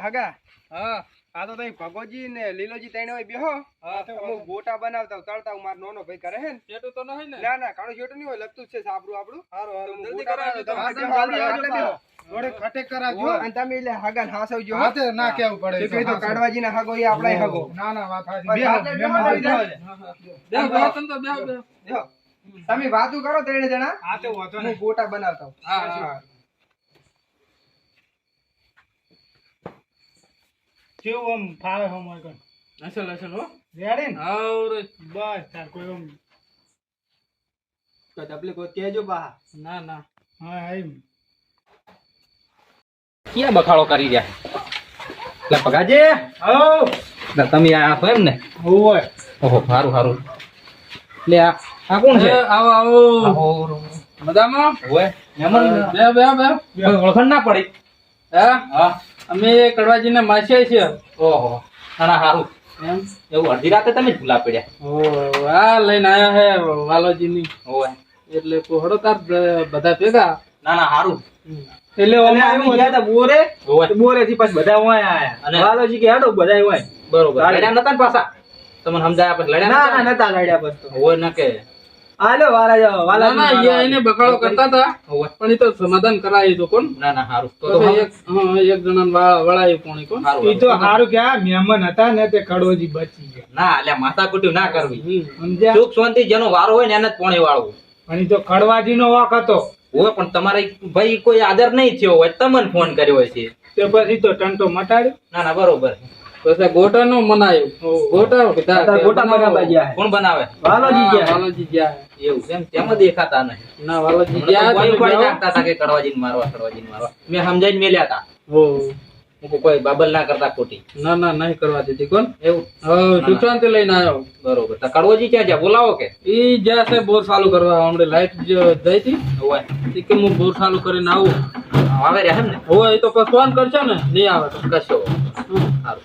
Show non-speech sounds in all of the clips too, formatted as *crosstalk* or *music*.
હગા હા આ તો તઈ ભગોજી ને લીલોજી તઈને હોય બેહો હા હું ગોટા બનાવતા તળતા હું, મારો નાનો ભાઈ કરે હે ને પેટું તો નહીં ને ના ના કાણું છોટું નહીં હોય લગતું છે સાબરું આપણું હારો હારો જલ્દી કરાવજો. તમે તમે ખટે કરાવજો અને તમે એટલે હગા ને હાસવજો હો. હાથે ના કેવું પડે તે કહી તો કાડવાજી ના હગો એ આપણા હગો ના ના વાત બેહો, બેહો, બેહો, બેહો, તો બેહો, બેહો. બેહો. તમે વાતું કરો ત્રણે જણા હાથે વાંધો હું ગોટા બનાવતા હું. હા, હા. કેવું આમ ફાવે હમ હોય કોણ? અસલ, અસલ, હો. રેડી ને? હાવ. બસ તાર કોઈ આમ તો તપલે હોય કહેજો બા ના ના. હા એમ. ક્યાં બખાડો કરી રહ્યા એટલે પગાજે આવ એટલે તમે આ છો એમ ને હોય. ઓહો સારું સારું એટલે આ આ કોણ છે? આવો આવો. મજામાં? ઓય, મહેમાન બે બે. બે કોઈ ના પડી. હે? હા. અમે કડવાજીને માસીએ છીએ. ઓહો. ના સારું એમ? એવું અડધી રાતે તમે ભૂલા પડ્યા. ઓ આ લઈને આયા હે વાલોજીની. ઓય એટલે કોહડો તાર બધા ભેગા. ના ના સારું એટલે અમે આવ્યું ગયા હતા બોરે. બોરે થી પાછ બધા હોય આયા અને વાલોજી કે હેડો બધા હોય બરોબર. લડ્યા નતા ને પાછા? તમને સમજાયા પછી લડ્યા ના ના? નતા લડ્યા પછી ઓય ના કે. હાલો વાલા જાઓ ના ના એને બકાળો કરતા હતા પણ એ તો સમાધાન કરાય તો કોણ? ના ના હારું. તો એક હા, એક જણા વાળા કોણી કોણ? કોણ એ તો હારું કે મહેમાન હતા ને તે કડોજી બચી ગયા. ના એટલે માથા કુટ્યું ના કરવી. સમજ્યા? સુખ શાંતિ જેનો વારો હોય ને એને જ પોણી વાળવું. પણ એ તો ખડવાજી નો વાક હતો. હોય પણ તમારે ભાઈ કોઈ આદર નહીં થયો હોય તમને ફોન કર્યો હોય છે. તે પછી તો ટંટો મટાડ્યો. ના ના બરોબર પછી ગોટા નું મનાયું ગોટા ગોટા બનાવવા ગયા કોણ બનાવે? વાલોજી ગયા વાલોજી ગયા એવું છે એમ? તેમાં દેખાતા નહીં. ના વાલોજી ગયા કોઈ કોઈ નાખતા હતા કે કડવાજી મારવા કડવાજી મારવા. મેં સમજાઈને મેલ્યા હતા હો. કોઈ બાબલ ના કરતા ખોટી. ના ના નહીં કરવા દીધી. કોણ? એવું? સુશાંતિ લઈને આવ્યો બરોબર. તો કડવાજી ક્યાં જ્યાં બોલાવો કે. ઈ જ્યાં છે બોર ચાલુ કરવા. હમણે લાઈટ જઈ હતી. હોય ઈ કે હું બોર ચાલુ કરીને આવું. આવે રહ્યા એમ ને? હોય એ તો પછી ફોન કરશે ને. નહીં આવે તો. કશો સારું.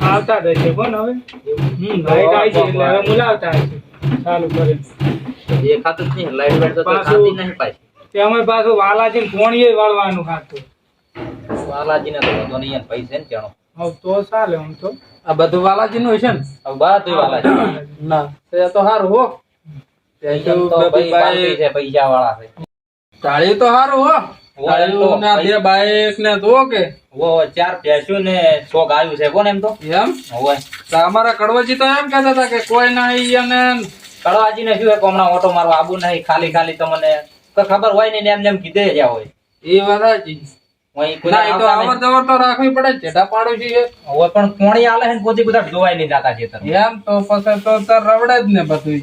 આવતા હશે કોણ હવે હમ લાઈટ આવી છે એટલે હવે બોલાવતા છે ચાલુ કરીને દેખાતું જ નહીં લાઈટ વાઈટ તો ખાતી નહીં પાછી તે અમે પાછું વાલાજી કોણીએ વાળવાનું ખાતું. બાલાજીને તો વાંધો નહીં પૈસે ને ચાણો. હવે તો ચાલે આમ તો. આ બધું વાલાજી નું છે ને? હવે બધું વાલાજી. ના. તે તો સારું હો. તો બધી પૈસા વાળા છે તાળી તો સારું હો. ને બે બાઈક ને જુઓ કે. વો ચાર ભેંસું ને સો ગાયું છે કોણ એમ તો? એમ? હોય અમારા કડવાજી તો એમ કહેતા હતા કે કોઈ નહીં અને કડવાજી ને શું હમણાં ઓટો મારો આબુ નહીં ખાલી ખાલી તમને તો ખબર હોય ને એમ જેમ કીધે જ્યાં હોય. એ વાત તો તો પણ કોણી આલે પોતે બધા જોવાય નહીં જાતા છે એમ તો પછી તો રવડે જ ને બધું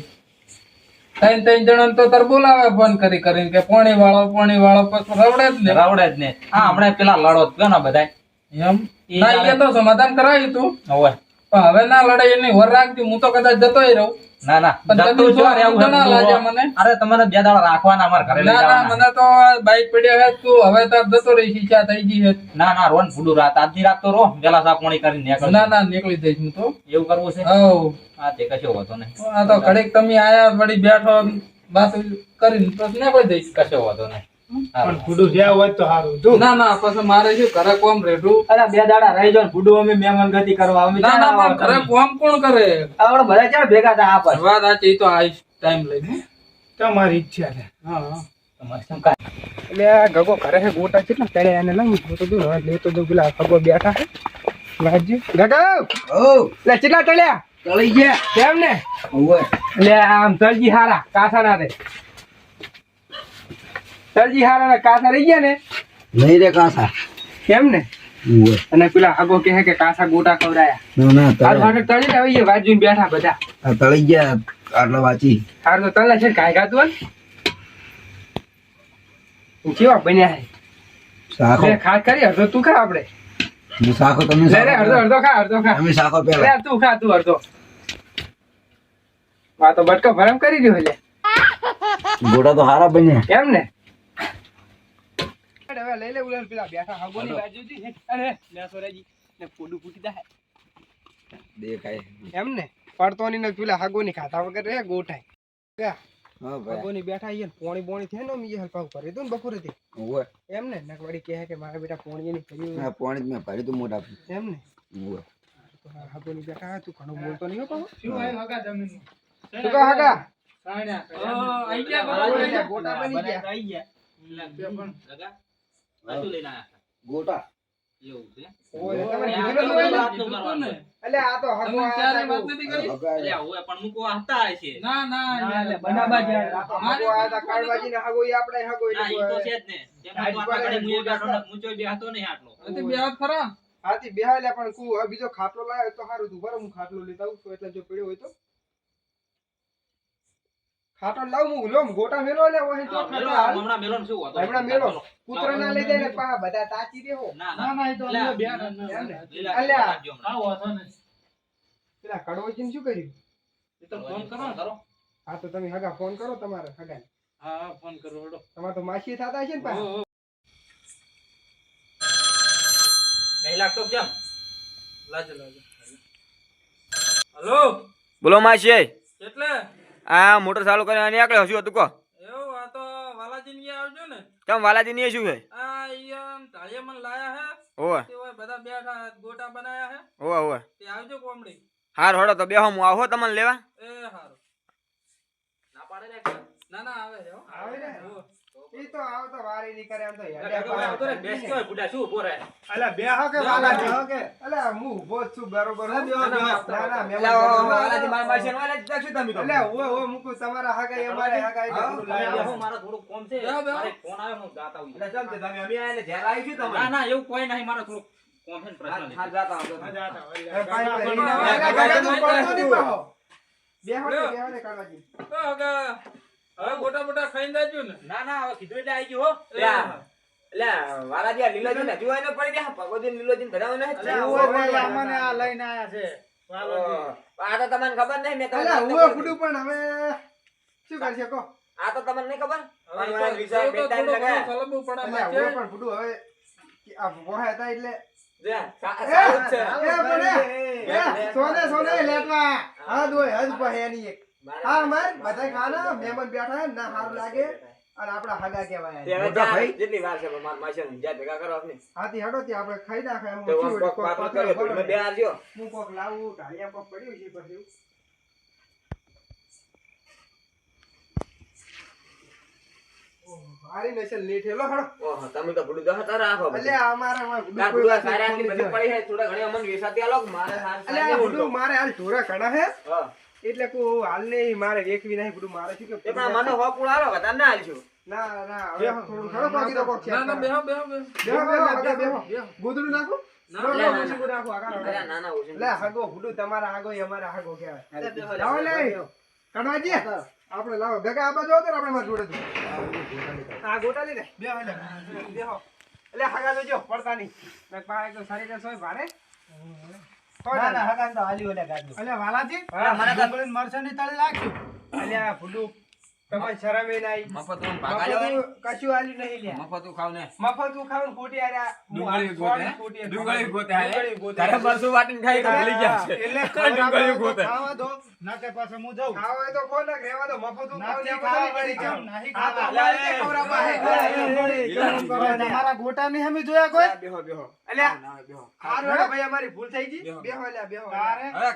ત્રણ ત્રણ જણા તો તાર બોલાવે ફોન કરી કરીને કે પોણી વાળો પોણી વાળો પછી રવડે જ ને. રવડે જ ને. હા હમણાં પેલા લડો ગયો ને બધાય. એમ? ના એ તો સમાધાન કરાવ્યું તું. હવે. પણ હવે ના લડાઈ એની વર રાખતી હું તો કદાચ જતોય રહું. ના ના. પણ તમે જતું જો જો રહેવું જણા હતું. લાગ્યા મને. અરે તમને બે દાડા રાખવાના અમારે ઘરે ના ના મને તો બાઈક પડ્યા હે તું હવે તાર જતો રહી ઈચ્છા થઈ ગઈ હે ના ના રોન ફૂડું રાત આજની રાત તો રો. પેલા સા કરી નીકળ. ના ના નીકળી જઈશ હું તો. એવું કરવું છે? હવ તે કશો વાંધો નહીં. આ તો ઘડીક તમે આયા વળી બેઠો વાત કરી નીકળી જઈશ કશો વાંધો નહીં. પણ ખુડું જ્યાં હોય તો સારું તું ના ના પછી મારે શું ઘરે કોમ રેઠું અરે બે દાડા રહી જાઓ ને અમે મહેમાન ગતિ કરવા અમે ના ના મારે ઘરે કોમ કોણ કરે? આપણે બધા ચાલ ભેગા થયા આ પર વાત સાચી તો આઈશ ટાઈમ લઈને તમારી ઈચ્છા છે. હા હા. તમારે શું કાંઈ? એટલે આ ગગો કરે છે ગોટા કેટલા ચડ્યા એને લઈ તો દૂર હવે લેતો દઉં પેલા ખગો બેઠા છે. લાગજે ગગો! ઓ લે કેટલા ચડ્યા ચડી ગયા. કેમ ને? એટલે આમ તળજી હારા કાસા ના રે. તળજી હારા ને કાસા રહી ગયા ને? નહીં રે કાસા. કેમ ને? અને પેલા આગો કહે કે કાસા ગોટા ખવડાયા. ના તળી. ને આવી વાત બેઠા બધા. તળી ગયા આટલા વાંચી. હાર તો તળે છે કાંઈ ગાતું હોય કેવા બન્યા છે? સાખો ખાસ કરી અડધો તું ખા આપણે. હું સાખો તમે લે અડધો અડધો ખા અડધો ખા. સાખો શાખો લે તું ખા તું અડધો. આ તો બટકો ભરમ કરી રહ્યો છે ગોટા તો હારા બન્યા. એમ ને? હવે લઈ લે ઉલેલ પેલા બેઠા હાગોની બાજુથી. અરે લે સોરાજી ને ફોડું ફૂટી જાય. દેખાય. એમ ને? પડતોની ને પેલા હાગોની ખાતા વગર રે ગોઠાય. ગયા. હા બેઠા અહીંયા પોણી બોણી થયા ને મી હલપાવ કરે તું ને બપોરે થી ઓવે એમ ને? નકવાડી કહે કે મારા બેટા પોણી ની કર્યું આ પાણી જ મેં ભરી તું મોટા એમ ને? ઓવે બેઠા તું ઘણું બોલતો નહીં હો પાછો. શું આય હગા જમીન શું કહો હગા? સાણ્યા આઈ ગયા બરાબર બરાબર આઈ ગયા, ગોટા બની ગયા. આઈ ગયા લગા પાછું લઈને આયા ગોટા. એવું છે? બીજો ખાટલો લાવ્યો તો સારું તું બરાબર હું ખાટલો લેતા આવું એટલે જો પડ્યો હોય તો. ખાટલો લાવ હું લો ગોટા મેલો લે ઓહે તો ખાટો. હમણાં મેલો શું હતો? હમણા મેલો. પુત્ર ના લઈ જાય ને પા બધા તાચી દેવો ના ના તો લે, બે. અલ્યા. રાખજો હમણાં. ને પેલા કડવોચીને શું કર્યું એ તો ફોન કરો કરો હા તો તમે હગા ફોન કરો તમારે હગા હા હા, ફોન કરો હેડો. તમાર તો માસી થાતા છે ને પા. નહીં લાગતો કેમ લાજ લાજ હેલો બોલો માસી એટલે આ મોટર ચાલુ કરીને નીકળ્યો શું હતું કહો. એવું આ તો વાલાજી ની આવજો ને. કેમ વાલાજી ની શું છે? આ અહીંયા ઢાળિયા મને લાયા હે. ઓવા તે ઓય બધા બેઠા ગોટા બનાયા હે. ઓવા ઓવા તે આવજો કોમડી. હાર હોડો તો બેહો હું આવો તમને લેવા. એ હારો. ના પાડે ને ના ના આવે હો. આવે ને? હો. ઈ તો આવતો વારી ની કરે આમ તો યાર પા. બેસ બુઢા શું ઊભો રહે? અલા બે હો કે વાલાજી. અલે હું ઊભો છું બરોબર હો. બેહો, બેહો. ના ના મે ઓ, ઓ, વાલાજી મહેમાન મારા માસી ને વાલાજી શું તમે તો? એટલે ઓ ઓય મૂકું તમારા હગા એ મારે હગા એટલે હા, લાવ્યા. બેહો, કોમ છે. મારે ફોન આવે હું જાતા હું અલા ચાલ કે તમે અમે આયા ને ઘેર આવી છું તમે ના ના એવું કોઈ નહીં મારે થોડું કોમ છે પ્રશ્ન હા જાતા હાર જાતા બે હો એ ભાઈ, પણ એના હવે મોટા મોટા ખાઈ. બેહો ને, ને ને હવે કીધું એટલે આવી ગયો. એટલે વાલાજી આ લીલોજી ને હજુ એને પડી ગયા ભગવતી લીલોજી ધરાવે ને અમને આ લઈને આયા છે વાલોજી. આ તો તમને ખબર નહીં મેં કહ્યું હું ફૂડું પણ હવે શું કરશે કહો. આ તો તમને નહીં ખબર? પણ વિચાર લગાયા. પણ હવે આ વોહા હતા એટલે. સોને સોને લેટવા. હા દોય હજ પહે એક. હા માર બધા ખાના મહેમાન બેઠા હે, ના સારું લાગે અને આપડા હગા કહેવાય મોટા ભાઈ જેટલી વાર છે માર મારા માસીને જ્યાં ભેગા કરો આપને. હાથી હડો ત્યાં આપણે ખાઈ નાખે એમ તે ઓછી આમ વળી કોક પાતળું કર્યું. તમે બે. હું કોક લાવું ઢાળિયા કોક પડ્યું છે પછી ઓહ, હારી લેટ હેલો હડો ઓહો, તમે તો ભૂલી જાઓ, તારે. અમારે સારે નહીં, બધી પડી છે, થોડા ઘણી અમને વેસાતી આલો, મારે હાર અલ્યા. મારે હાલ ઢોરા ઘણા હે હા. એટલે કો હાલ નહીં મારે વેકવી નહીં બધું મારે શું કે પણ મને હો પૂળ આલો, વધારે ના આલજો. ના ના હવે થોડું ખરો બાકી તો ના ના બેહો બેહો બેહો બેહો. ગોદડું નાખો? લાવો ભેગા આબા જો તો આપણે મારા જોડે આ ગોટાલી ને બેહો એટલે હગા તો જો પડતા નહીં. તો સારી રીતે સોય ભારે. ના ના તો હાલી ઓલે ગાડી. અલ્યા વાલાજી મને તો- મરશે ને તળી નાખ્યું અલ્યા ફૂડું તમારી શરમ એ નહીં મફતમાં ભાગા લેવાય કશું આલ્યું નહીં લ્યા મફતું ખાવ ને. મફતું ખાવું ખોટી આર્યા ડુંગળી ગોતે, સોળી ખોટી હતી. ડુંગળી ગોતે, ડુંગળી ગોતે. તારે મરચું વાટીને ખાઈ તો ભૂલી ગયા છે. એટલે *laughs* ડુંગળી ગોતે. ખાવા દો નાકે પાસે હું જાઉં ખાવા તો ખો ને રહેવા દો મફતું ખાવ ને ખાવા બધી કેમ? કેમ? નહીં ખાવા. અમારે તે ખવડાવવા હે. અરે, અરે, એમ અરે, વળી, અરે, કેમ કરો? અરે, તમારા ગોટા ની હમી જોયા કોઈ બેહો, બેહો. અલ્યા, ના, ના, બેહો. હારું ભાઈ અમારી ભૂલ થઈ ગઈ બેહો.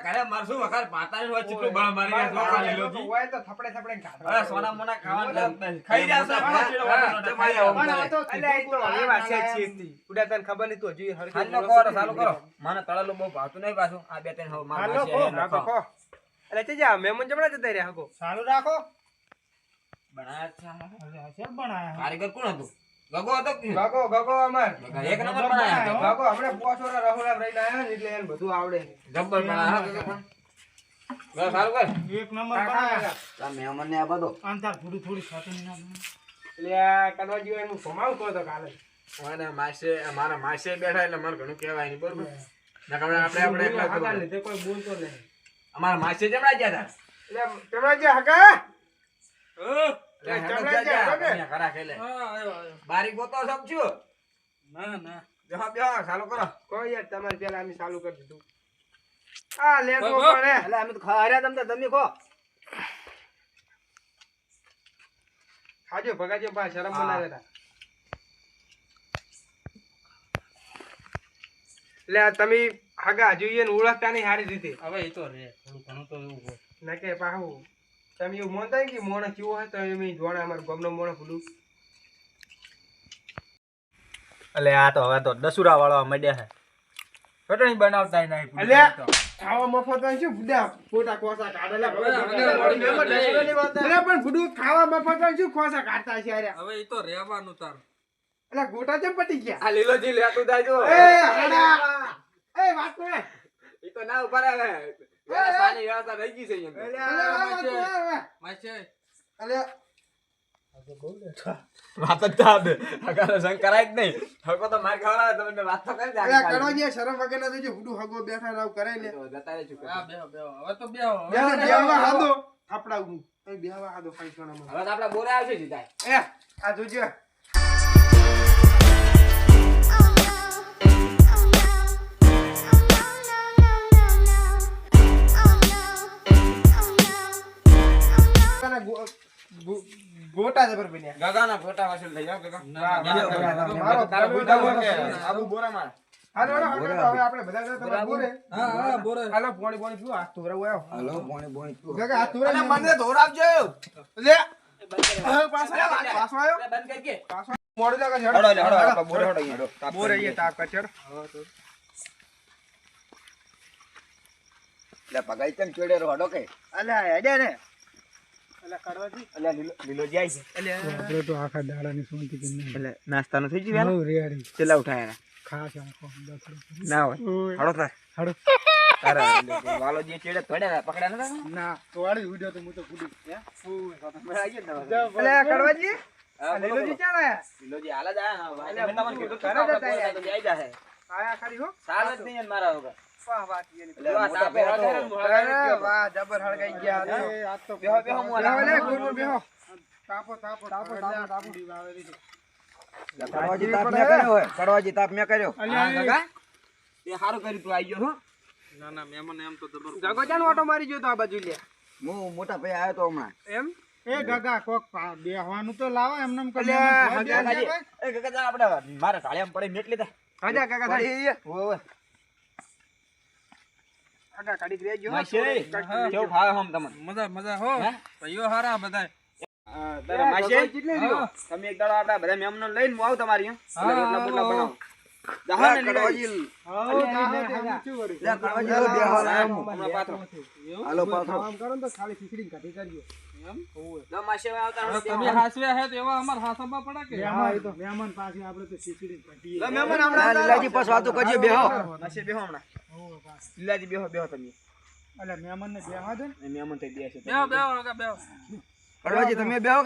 ઘરે મરચું વઘાર પાતાની હોય, ચીટલું બળ મારી ગયા, ચોખા લીલોજી. હોય તો થપડે થપડે ખાધો. મોના ખાવાનું ખાઈ રહ્યા છે, હા, પાછળ હા, વાટો વાટો ખાઈ રહ્યા પણ તો તો કીધું એ છે જ આ ચીજથી. ઉડા તને ખબર નહીં તું હજી હરખી હાલનો કરો, ચાલુ કરો. મને તળેલું બહુ ભાવતું નહીં પાછું. આ બે ત્રણ હવે મારા હાલો, માસીએ ખો, એને હા, તો ખાવ. ખો. અલ્યા, તે જા, મહેમાન જમણા જતા રહ્યા હગો. સારું રાખો બનાયા છે. બનાયા? કારીગર કોણ હતું ગગો હતો ગગો ગગો અમાર એક નંબર બનાયા ગગો હમણાં પોસોરા રહોડા રહીને આયા એટલે એને બધું આવડે જબ્બર બનાયા એક નંબર બનાયા આ મહેમાનને આ બધો. અંતર થોડી થોડી સાથે ના એટલે કનવાજી એનું ભમાવું કહો તો કાલે. મને માસે મારા માસે બેઠા એટલે મારે ઘણું કહેવાય નહીં બરોબર? નકર આપણે આપણે એકલા જ લીધે કોઈ બોલતો નહીં. અમારા માસે જમણા ગયા હતા એટલે પેલા જે હગા એટલે ગયા ગયા હતા. હતા ને? ખરા ખેલે. સમજ્યો ના ના. બેહો બેહો ચાલુ કરો. કોઈ યાર તમારે પેલા અમે ચાલુ કરી દીધું. આ લેટવો પડે. એટલે અમે તો ખા તમે તમે ખો ખાજો ભગાજો બા શરમ બનાવે તા. એટલે આ તમે આગા જોઈએ ને ઓળખતા નહીં સારી રીતે. હવે એ તો રે થોડું ઘણું તો એવું હોય. ના કે પાહુ તમે એવું મોનતા કે મોણો કેવો હોય તો એમ જોણે અમારું ગમનો મોણો ભૂલું એટલે આ તો હવે તો દસુરા વાળવા મળ્યા છે. ચટણી બનાવતા નહીં અલ્યા! ખાવા મફત હોય ફોટા કોસા કાઢેલા અરે પણ ફૂડું ખાવા મફત હોય શું કોસા કાઢતા છે અરે. હવે એ તો રહેવાનું તાર. અલા ગોટા પટી ગયા? આ થાય જો એ હડા. એ વાત કરે. ઈ તો ના ઊભા રહે. વ્યવસ્થાની વ્યવસ્થા રહી ગઈ છે અરે આ માસે અલ્યા વાત જ દે હગાનો સંગ કરાય જ નહીં. હગો તો માર ખવડાવે તો મને વાત તો કરી દે કરવા જે શરમ વગર નથી ફૂડું હગો બેઠા રાવ કરે ને. જતા જતા રહેજો હા બેહો બેહો. હવે તો બેહો. હવે બેહવા બેહો. હાદો. થાપડાવું એ બેહવા હાદો ફાઈટ કરવામાં હવે તો આપડા બોરે આવશે સીધા. એ આ જોજો. ગો- ગોટા જબર બન્યા ગગાના ગોટા વસૂલ થઈ જાવ ગગા. મારો તારા ગોટા ગોટા કે આબુ બોરા માર હાલો, હાલો, હાલો, આપણે બધા જણા બોરે. હા હા બોરે હાલો, પોણી પોણી પીવો, હાથ ધોવરાવો આવો. હલો પોણી પોણી પીવો. ગગા, હાથ ધોવરાવો. મને ધોરાવજો લે. પાછો આવ્યો, પાછો આવ્યો. બંધ કરી કે પાછો મોડું લાગે છે, હડો હડો હડો બોરે હડો અહીંયા બોરે અહીંયા તાપ કાઢ, હેડો. એટલે ભગાઈ કેમ ચડેલો હડો કે અલ્યા, હેડે ને. નાસ્તાનું થઈ ગયું ચેલા ઉઠાયા ખાસ ના હોય. હડો તાર હાડો. વાલો જે ચેડે તોડ્યા પકડ્યા નતા ના તો વાળી ઉડ્યો તો હું? તો કૂદી અલ્યા, કડવાજી. લીલોજી ક્યાં આયા? લીલોજી હાલ જ આયા. હા, તમને કીધું તું તો જાય જાહે. આયા ખરી હો. સાલ જ નહીં મારા વગર. વાહ, વાહ, એની. એટલે આ તાપે વધારે ને હું હળગાવી અરે, ગયો તો. વાહ, જબર હળગાઈ ગયા. એ આજ તો બેહો, બેહો, હું બેહો, હલાવું. લે, ગુરુ, બેહો. તાપો તાપો તાપો તાપો તાપો છે કડવાજી તાપ મેં કર્યો હોય કડવાજી તાપ મેં કર્યો કાકા? તે સારું કર્યું તું આઈ ગયો ના ના મહેમાન એમ તો જબર ગગો ચાનો ઓટો મારી ગયો તો આ બાજુ લે હું મોટા ભાઈ આવ્યો તો હમણાં એમ એ ગગા કોક બેહવાનું તો લાવો એમને એમ કરી એ કાકા આપણે મારે ઢાળિયામાં પડી મેટલી તા. કાકા. કાકા કાઢી દેજો કેવું ફાવે હમ તમને? મજા મજા હો. ભાઈઓ હારા રહ્યો? તમે એક દાડો આપણા બધા મેમનો લઈને હું આવું તમારી. રોટલા બોટલા આવો, બનાવો. લીલાજી. તમે મહેમાન ના, બેહો માસી, બેહો હમણાં. હો, બસ. બેહો, બેહો તમે. બેહવા દે ને મહેમાન થઈ. બેહો બેહો કાકા બેહો કડવાજી તમે બેહો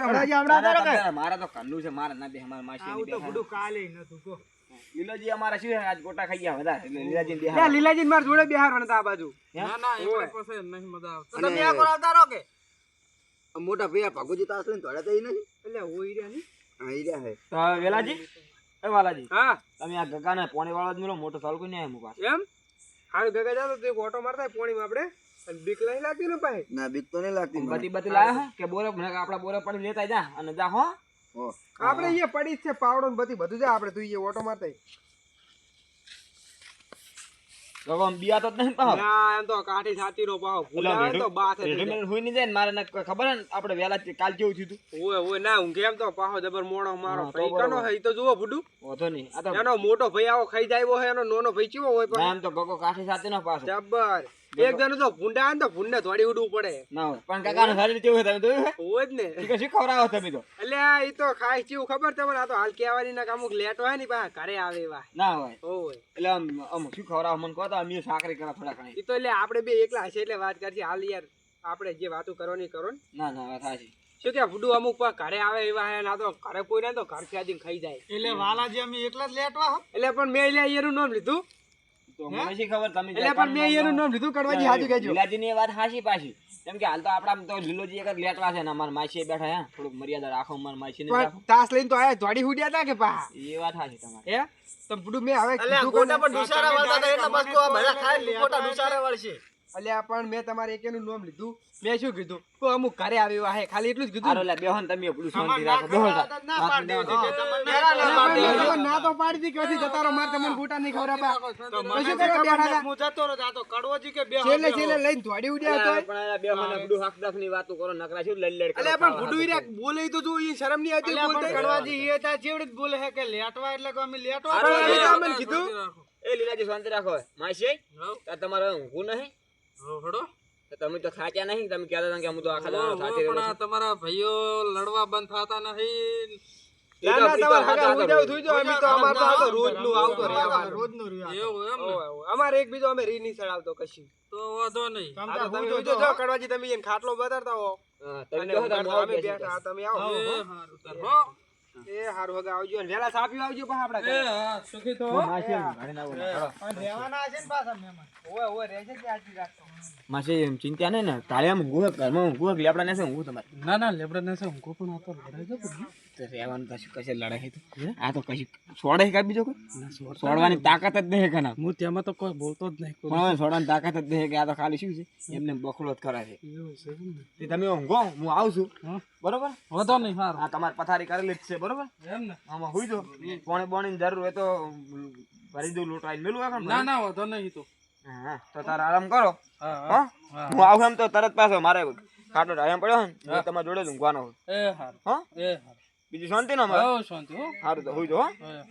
મારા તો ઘરનું છે મારા ના બે અમારા માસી તો કાલે નતું લીલોજી અમારા શું આજ ગોટા ખાઈ ગયા બધા. એટલે લીલાજી બે લે, લીલાજી માર જોડે બેહારવાના વણતા આ બાજુ. ના ના એમને પાસે નહીં મજા આવતો. તમે આ કરાવતા રહો કે? મોટા ભૈયા ભાગોજી તાસ લઈને તોડે તો ઈ નહીં. એટલે હોય ઈર્યા ની હા ઈર્યા હે. તો વેલાજી? એ વાલાજી હા. તમે આ ગગાને પોણી વાળો જ મેલો મોટો સાલ ને આયા આવ્યો એમ? હાલ ભેગા જાતો તો એક ઓટો મારતા પોણીમાં આપણે. અને બીક નહીં લાગતી ને ભાઈ? ના બીક તો નહીં લાગતી. બધી બધી લાયા હે? કે બોરે મને આપડા બોરે પડી લેતા જા અને જા હો હો. આપણે અહીંયા પડી જ છે પાવડો ને બધી. બધું છે આપણે તું અહીંયા ઓટો મારતા ગગમ બિયા તો જ નહીં પાહો ના એમ તો કાઠી છાતી નો પાવ ભૂલા તો બાથ હતી. રેડીમેડ હુઈ નહીં જાય ને મારે ને કોઈ ખબર ને આપણે વેલા કાલ કેવું થયું તું. ઓય ઓય ના ઊંઘે એમ તો પાહો જબર મોણો મારો. હા, તો ભાઈ બરોબર. કનો હે? ઈ તો જુઓ ફૂડું વાંધો નહીં. આ તો એનો મોટો ભાઈ આવો ખાઈ જાય હોય એનો નાનો ભાઈ કેવો હોય પણ. એમ તો ગગો કાઠી સાથે પાછો જબર. એક જણ તો ભૂંડા ને તો ભૂંડા થોડી ઉડવું પડે. ના હોય. પણ કાકાને સારી રીતે હોય તમે જોયું હોય જ ને. શું ખવડાવો તમે તો? એટલે આ ઈ તો ખાય કેવું ખબર તમને? આ તો હાલ કહેવાની ના અમુક લેટ હોય ને પા ઘરે આવે એવા. ના હોય. હોય એટલે આમ આમ શું ખવડાવો મને કહો તો અમે સાકરી કરા થોડા ઘણી. એ તો એટલે આપણે બે એકલા છે એટલે વાત કરશે. હાલ યાર આપણે જે વાતો કરવાની કરો ને. ના ના વાત સાચી. શું કે ફૂડું અમુક પણ ઘરે આવે એવા હે ના તો ઘરે કોઈ ના તો ઘર ખેંચીને ખાઈ જાય. એટલે વાલાજી અમે એકલા જ લેટવા હો. એટલે પણ મેં એટલે એનું નામ લીધું. તો મને શી ખબર? તમે એટલે પણ મેં એનું નામ લીધું કડવાજી હાજુ કહેજો. લીલાજીની વાત હાચી પાછી. કેમ કે હાલ તો આપડા તો લીલોજી એક લેટવા છે ને અમારા માસી બેઠા હે. થોડુંક મર્યાદા રાખો અમારા માસી ને તાસ લઈને તો આયા ધોડી હુડ્યા તા કે પા એ વાત હાચી તમારી. હે? તો ભૂડું મેં હવે કીધું કોને? અલ્યા પણ મેં તમારે એકેનું નામ લીધું. મેં શું કીધું? તો અમુક ઘરે આવી વાહે ખાલી એટલું જ કીધું અરે લે બેહો ને તમે પેલું શાંતિ રાખો બેહો તા. ના તો પાડી દી કે પછી જતા રહો? મારે તમને ગોટા નહીં ખવડાવવા. પછી કડવોજી કે હતા? છેલે છેલે લઈને દોડી ઉડ્યા તો પણ આ બેહો ને પેલું ની વાતો કરો નકરા શું લઈ લડ અલ્યા પણ ગુડુ ઈ બોલે તો જો ઈ શરમની આવતી બોલતે? હારો પણ અમે લેટવા અરે તમે કીધું? એ લીલાજી શાંતિ રાખો. માસી તમારે ઊંઘવું નહીં? હડો. તમે તો થાક્યા નહીં તમે કહેતા હતા કે હું તો આખા દાડો થાકી રહ્યો પણ તમારા ભાઈઓ લડવા બંધ થતા નહીં. અમાર એક બીજો અમે રી નહીં ચડાવતો કશી. તો વાંધો નહીં. તમે ઉજો જાઓ, કડવાજી તમે ખાટલો બતાડતા હો. બેઠા તમે આવો. એ હારું હગા આવજો અને વહેલા સાપી આવજો પણ આપડા એ હા સુખી તો માસી એમ ઘરે ના બોલો. ઓય ઓય રહેજે કે આજી રાખતો માસી એમ ચિંતા નહીં ને. તારે ઊંઘવું હોય, ઘરમાં લેપડા તમારે. ના ના લેબડા ને છે ઊંઘો પણ આ તો લડાઈ જો તો રહેવાનું કશું કશે લડાઈ તો? આ તો કશું છોડે કા બીજો કોઈ? છોડવાની તાકાત જ નહીં કના હું તેમાં તો કોઈ બોલતો જ નહીં પણ છોડવાની તાકાત જ નહીં કે આ તો ખાલી શું છે? એમને બખડો જ કરે છે. તમે ઊંઘો હું આવું છું. બરોબર? વાંધો નહીં તમારે પથારી કરેલી જ છે બરોબર? એમ ને. આમાં હુઈ જો પોણી બોણી જરૂર હોય તો ભરી દઉં લોટ આઈને મેલું ના ના વાંધો નહીં તો. હા તો તારે આરામ કરો. હા હા. હા? હું આવું એમ તો તરત પાછો મારે ખાટલો ટાઈમ પડ્યો ને તમારા જોડે જ ઊંઘવાનો હોય એ હા? એ હારું. બીજી શાંતિ ના મારે હો શાંતિ હો. સારું તો હોય હો. હા.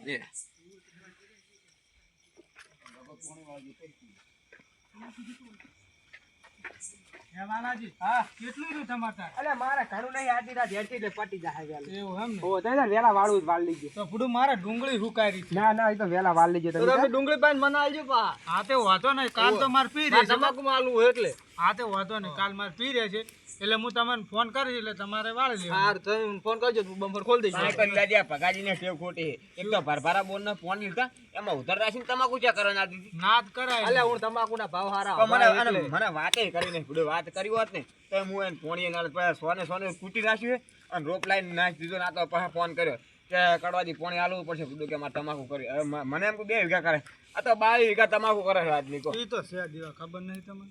તો મારે ડુંગળી હુકારી છે. ના ના એ તો વહેલા વાળ લીજે ડુંગળી પાન મને આવજો પા. હા તે વાંધો નહીં કાલ તો મારે પી રહે તમાકુ માં હોય એટલે. હા તે વાંધો નહીં કાલ મારે પી રહે છે એટલે હું તમને ફોન કરીશ એટલે તમારે વાળી લેવું હાર તમે ફોન કરજો બમ્પર ખોલ દઈશ. કાંઈ પણ દાદી આ ભગાજીને ટેવ ખોટી. એક તો ભરભરા બોન ફોન લીધા એમાં ઉધાર રાખીને તમાકુ ચા કરવા ના દીધી નાદ કરાય. એટલે હું તમાકુના ભાવ હારા મને મને વાતે કરી નહીં ભૂડે વાત કરી હોત ને તો હું એને નાળ પછી સોને સોને કૂટી નાખ્યું અને રોપ લાઈન નાખી દીધો ના તો પાછા ફોન કર્યો. કે કડવાજી પોણી હાલવું પડશે ભૂડું કે મારે તમાકુ કરી મને એમ કે બે વીઘા કરે. આ તો બાવીસ વીઘા તમાકુ કરે છે આજની એ તો છે દીવા ખબર નહીં તમને?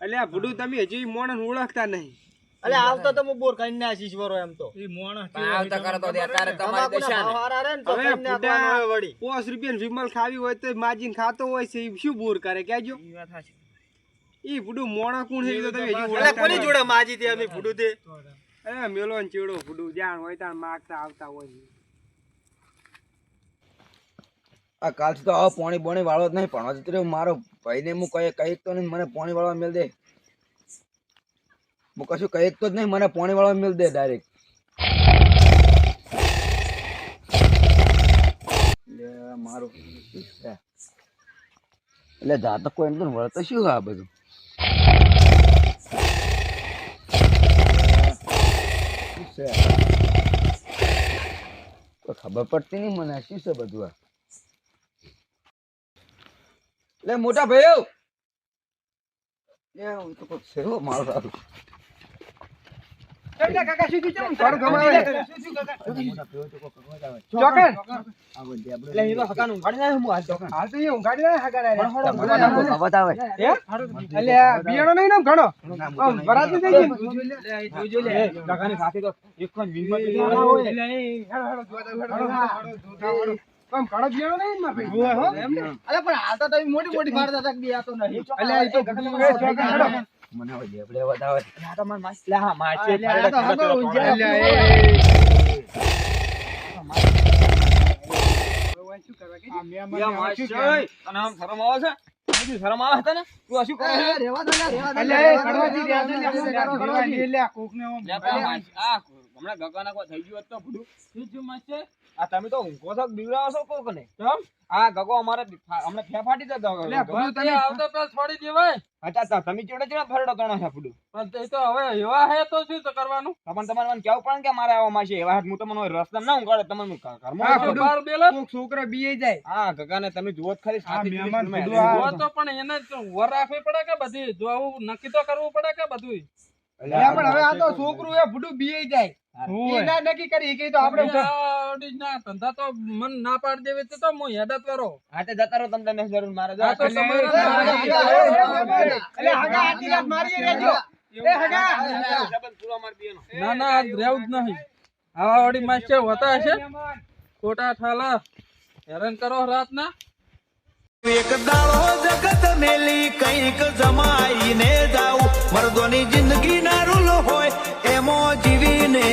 અલ્યા ભૂડું તમે હજી મોણસ ઓળખતા નહીં. અલ્યા આવતો તો હું બોર કરીને આશીષ વરો એમ તો. એ મોણસ આવતા કરે તો અત્યારે તમારી દશા ને. હારા રે ને તો હવે કરીને વળી. પાંચ રૂપિયા વિમલ ખાવી હોય તો માજીને ખાતો હોય છે એ શું બોર કરે? કેજો ઈ ભૂડું મોણા કોણ છે? તો તમે હજી ઓળખતા કોની જોડે માજી તે અમે ભૂડું તે અરે મેલો ચેડો ભૂડું જાણ હોય તાણ માગતા આવતા હોય આ કાલથી તો હવે પોણી બોણી વાળો જ નહીં ભણવા જતો રહ્યો મારો ભાઈને હું કઈ કંઈક તો નહીં, મને પોણી વાળવા મેલ દે. હું કશું કંઈક તો જ નહીં, મને પોણી વાળવા મેલ દે ડાયરેક્ટ મારું? એટલે જાતક કોઈ એમ તો વળતો, શું આ બધું? ખબર પડતી નહીં મને, શું છે બધું આ? લે મોટા ભાઈઓ લે હું તો કોક છે હો મારો સારું એટલે કાકા શું કીધું? ઘણું ગમાવે. ચોકન. એટલે લે તો હકાનું ઉઘાડી નાખ્યું હું હાલ ચોકન હાલ તો એ ઊંઘાડી ના હગારા રે. મફત આવે હે? અલ્યા, બિયાણો નહીં ને ઘણો? આમ વરાતી થઈ ગઈ ને? લે કાકાની સાથે તો એક જ લે ના હોય. હેડો, હેડો, જાવ, હેડો, હેડો, હેડો. આમ ઘણો નહીં ને મારા ભાઈ? હો? અરે પણ હાલ તો તમે મોટી મોટી મારતા હતા બે આ નહીં અલ્યા, એ તો. મને હવે લેબડે વધાવે લે હા માસી અલ્યા, આ તો હગો ઊંઝા. અલ્યા, એ, આ મેં મને યા માસી, આમ શરમ આવે છે હજી શરમ આવે છે ને તું શું કરે કડવાજી રહ્યા છે, લ્યા, લ્યા, કડવાજી, લ્યા. કોકને આમ લે પણ માસી, આ હમણાં ગગાના કોઈ થઈ ગયું હોત તો ભૂડું. શું થયું માસ્ટર આ તમે તો ઊંઘો છો કે બીવડાવો છો કોક ને? કેમ આ ગગો અમારે અમને ફેફાટી જતો. અલ્યા, ભલું તમે આવતો પેલા છોડી દેવાય અચ્છા, તા તમે ચેડે ચેડે ફરડો તણો છે ભૂડું. પણ તે તો હવે એવા હે તો શું તો કરવાનું? તમને તમારે મને કેવું પડે કે મારે આવો છે એવા હાથ હું તમને રસ્તા ના ઊંઘાડે તમે મને ઘ- ઘરમાં બાર બેલા? કોક છોકરો બીએ જાય. હા ગગાને તમે જુઓ જ ખરી આ સાથી મહેમાન તો. પણ એને વર રાખવી પડે કે બધી? જો આવું નક્કી તો કરવું પડે કે બધું પણ હવે આ તો છોકરું એ ભૂડું બીઈ જાય. હોય. ના નક્કી કરી કે તો આપણે ના ધંધા તો મન ના પાડી દેવી તો તો હું હેડત વાળો હા જતા રહો તમને જરૂર મારે. આ તો તમારે હગા આટલી રાત મારી રહેજો. એ હગા. પૂરો મારી દીએનો. ના ના આજ જ નહીં. આવા વાળી માસ્ટર હોતા હશે? ખોટા ઠાલા હેરાન કરો રાતના. એક દાડો જગત મેલી કંઈક જમાઈને જાઉં. મરદોની જિંદગી ના રૂલ હોય એમો જીવીને